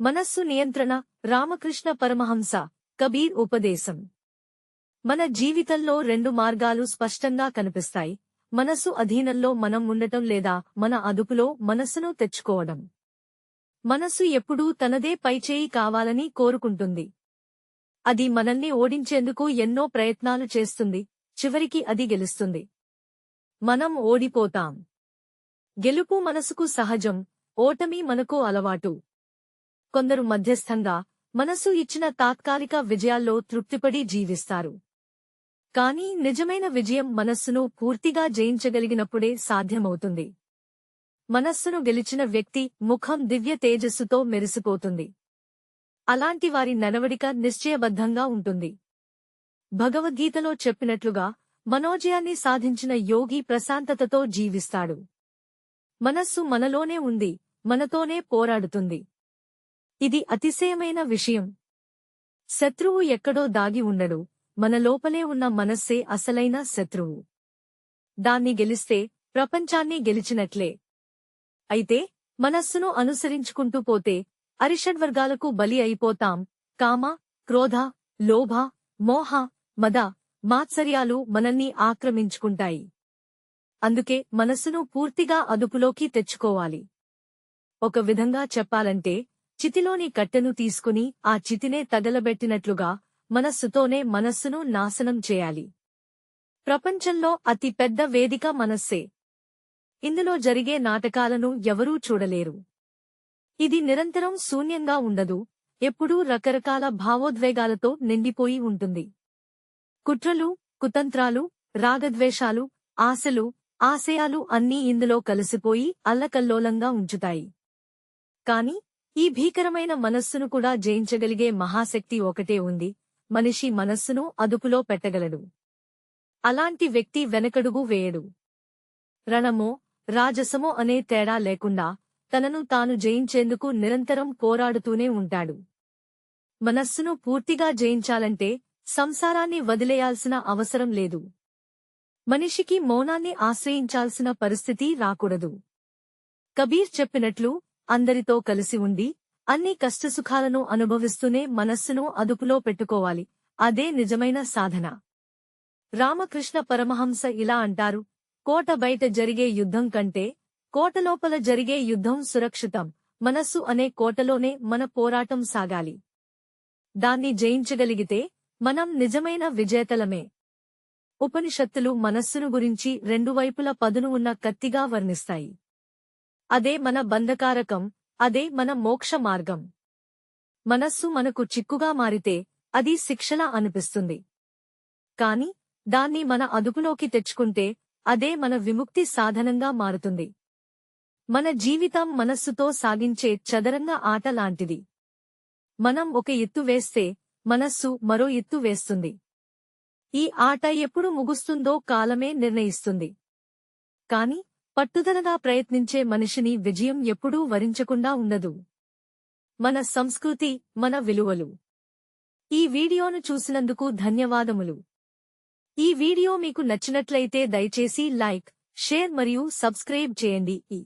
మనస్సు నియంత్రణ రామకృష్ణ పరమహంస కబీర్ ఉపదేశం. మన జీవితంలో రెండు మార్గాలు స్పష్టంగా కనిపిస్తాయి. మనసు అధీనంలో మనం ఉండటం లేదా మన అదుపులో మనస్సును తెచ్చుకోవడం. మనసు ఎప్పుడూ తనదే పైచేయి కావాలని కోరుకుంటుంది. అది మనల్ని ఓడించేందుకు ఎన్నో ప్రయత్నాలు చేస్తుంది. చివరికి అది గెలుస్తుంది. మనం ఓడిపోతాం. గెలుపు మనసుకు సహజం. ఓటమి మనకు అలవాటు. కొందరు మధ్యస్థంగా మనసు ఇచ్చిన తాత్కాలిక విజయాల్లో తృప్తిపడి జీవిస్తారు. కానీ నిజమైన విజయం మనస్సును పూర్తిగా జయించగలిగినప్పుడే సాధ్యమవుతుంది. మనస్సును గెలిచిన వ్యక్తి ముఖం దివ్య తేజస్సుతో మెరిసిపోతుంది. అలాంటి వారి నడవడిక నిశ్చయబద్ధంగా ఉంటుంది. భగవద్గీతలో చెప్పినట్లుగా మనోజయాన్ని సాధించిన యోగి ప్రశాంతతతో జీవిస్తాడు. మనస్సు మనలోనే ఉంది మనతోనే పోరాడుతుంది. ఇది అతిశయమైన విషయం. శత్రువు ఎక్కడో దాగి ఉండడు. మన లోపలే ఉన్న మనస్సే అసలైన శత్రువు. దాన్ని గెలిస్తే ప్రపంచాన్ని గెలిచినట్లే. అయితే మనస్సును అనుసరించుకుంటూ పోతే అరిషడ్వర్గాలకు బలి అయిపోతాం. కామ క్రోధ లోభ మోహ మద మాత్సర్యాలు మనల్ని ఆక్రమించుకుంటాయి. అందుకే మనస్సును పూర్తిగా అదుపులోకి తెచ్చుకోవాలి. ఒక విధంగా చెప్పాలంటే చితిలోని కట్టెను తీసుకుని ఆ చితినే తగలబెట్టినట్లుగా మనస్సుతోనే మనస్సును నాశనం చేయాలి. ప్రపంచంలో అతి పెద్ద వేదిక మనస్సే. ఇందులో జరిగే నాటకాలను ఎవరూ చూడలేరు. ఇది నిరంతరం శూన్యంగా ఉండదు ఎప్పుడూ రకరకాల భావోద్వేగాలతో నిండిపోయి ఉంటుంది. కుట్రలు కుతంత్రాలు రాగద్వేషాలు ఆశలు ఆశయాలు అన్నీ ఇందులో కలిసిపోయి అల్లకల్లోలంగా ఉంచుతాయి. కాని ఈ భీకరమైన మనస్సును కూడా జయించగలిగే మహాశక్తి ఒకటే ఉంది. మనిషి మనస్సును అదుపులో పెట్టగలడు. అలాంటి వ్యక్తి వెనకడుగు వేయడు. రణమో రాజసమో అనే తేడా లేకుండా తనను తాను జయించేందుకు నిరంతరం పోరాడుతూనే ఉంటాడు. మనస్సును పూర్తిగా జయించాలంటే సంసారాన్ని వదిలేయాల్సిన అవసరం లేదు. మనిషికి మౌనాన్ని ఆశ్రయించాల్సిన పరిస్థితి రాకూడదు. కబీర్ చెప్పినట్లు అందరితో కలిసి ఉండి అన్ని కష్టసుఖాలను అనుభవిస్తూనే మనస్సును అదుపులో పెట్టుకోవాలి. అదే నిజమైన సాధన. రామకృష్ణ పరమహంస ఇలా అంటారు కోట బయట జరిగే యుద్ధం కంటే కోటలోపల జరిగే యుద్ధం సురక్షితం. మనస్సు అనే కోటలోనే మన పోరాటం సాగాలి. దాన్ని జయించగలిగితే మనం నిజమైన విజేతలమే. ఉపనిషత్తులు మనస్సును గురించి రెండు వైపుల పదును ఉన్న కత్తిగా వర్ణిస్తాయి. అదే మన బంధకారకం అదే మన మోక్ష మార్గం. మనస్సు మనకు చిక్కుగా మారితే అది శిక్షలా అనిపిస్తుంది. కాని దాన్ని మన అదుపులోకి తెచ్చుకుంటే అదే మన విముక్తి సాధనంగా మారుతుంది. మన జీవితం మనస్సుతో సాగించే చదరంగ ఆట లాంటిది. మనం ఒక ఎత్తు వేస్తే మనస్సు మరో ఎత్తు వేస్తుంది. ఈ ఆట ఎప్పుడు ముగుస్తుందో కాలమే నిర్ణయిస్తుంది. కాని పట్టుదలగా ప్రయత్నించే మనిషిని విజయం ఎప్పుడూ వరించకుండా ఉండదు. మన సంస్కృతి మన విలువలు. ఈ వీడియోను చూసినందుకు ధన్యవాదములు. ఈ వీడియో మీకు నచ్చినట్లయితే దయచేసి లైక్ షేర్ మరియు సబ్స్క్రైబ్ చేయండి. ఈ